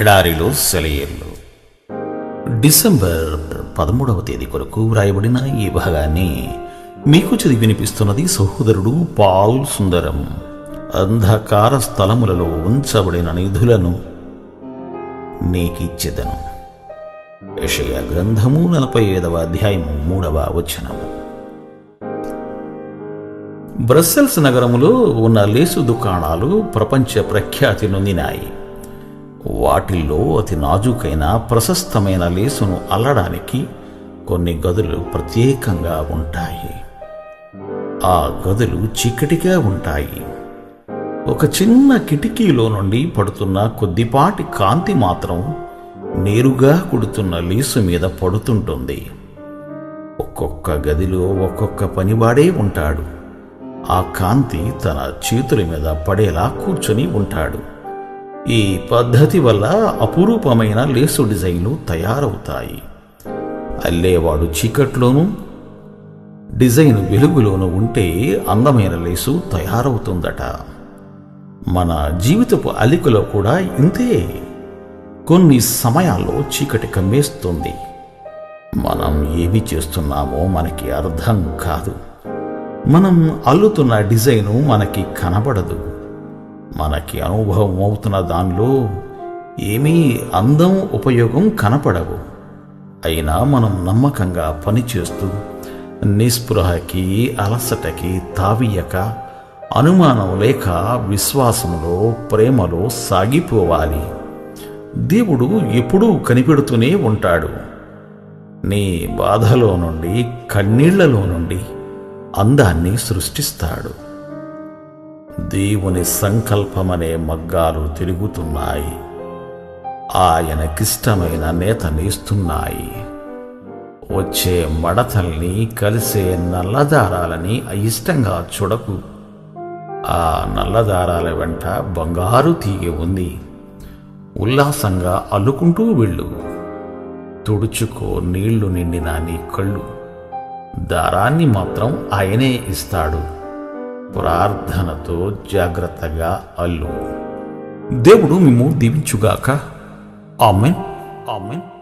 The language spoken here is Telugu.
ఎడారిలో సెలయేర్లు. డిసెంబర్ పదమూడవ తేదీ కొరకు వ్రాయబడిన ఈ భాగాన్ని మీకు చదివి వినిపిస్తున్నది సహోదరుడు పాల్ సుందరం. అంధకార స్థలములలో ఉంచబడిన నిధులను నీకిచ్చెదను. యషయ గ్రంథము నలభై ఐదవ అధ్యాయము మూడవ వచనము. బ్రస్సెల్స్ నగరములో ఉన్న లేసు దుకాణాలు ప్రపంచ ప్రఖ్యాతి నొందినాయి. వాటిల్లో అతి నాజుకైన ప్రశస్తమైన లేసును అల్లడానికి కొన్ని గదులు ప్రత్యేకంగా ఉంటాయి. ఆ గదులు చీకటిగా ఉంటాయి. ఒక చిన్న కిటికీలో నుండి పడుతున్న కొద్దిపాటి కాంతి మాత్రం నేరుగా కుడుతున్న లేసు మీద పడుతుంటుంది. ఒక్కొక్క గదిలో ఒక్కొక్క పనివాడే ఉంటాడు. ఆ కాంతి తన చేతుల మీద పడేలా కూర్చొని ఉంటాడు. ఈ పద్ధతి వల్ల అపురూపమైన లేసు డిజైన్లు తయారవుతాయి. అల్లేవాడు చీకట్లోనూ డిజైన్ వెలుగులోనూ ఉంటే అందమైన లేసు తయారవుతుందట. మన జీవితపు అలికలో కూడా ఇంతే. కొన్ని సమయాల్లో చీకటి కమ్మేస్తుంది. మనం ఏమి చేస్తున్నామో మనకి అర్థం కాదు. మనం అల్లుతున్న డిజైను మనకి కనబడదు. మనకి అనుభవం అవుతున్న దానిలో ఏమీ అందం ఉపయోగం కనపడవు. అయినా మనం నమ్మకంగా పనిచేస్తూ నిస్పృహకి అలసటకి తావియక అనుమానం లేక విశ్వాసంలో ప్రేమలో సాగిపోవాలి. దేవుడు ఎప్పుడూ కనిపెడుతూనే ఉంటాడు. నీ బాధలో నుండి కన్నీళ్ళలో నుండి అందాన్ని సృష్టిస్తాడు. దేవుని సంకల్పమనే మగ్గాలు తిరుగుతున్నాయి. ఆయనకిష్టమైన నేత నేస్తున్నాయి. వచ్చే మడతల్ని కలిసే నల్లదారాలని అయిష్టంగా చూడకు. ఆ నల్లదారాల వెంట బంగారు తీగ ఉంది. ఉల్లాసంగా అల్లుకుంటూ వెళ్ళు. తుడుచుకో నీళ్ళు నిండిన నీ కళ్ళు. దారాన్ని మాత్రం ఆయనే ఇస్తాడు. ప్రార్థనతో జాగ్రత్తగా అల్లు. దేవుడు మేము దీవించుగాక. ఆమెన్. ఆమెన్.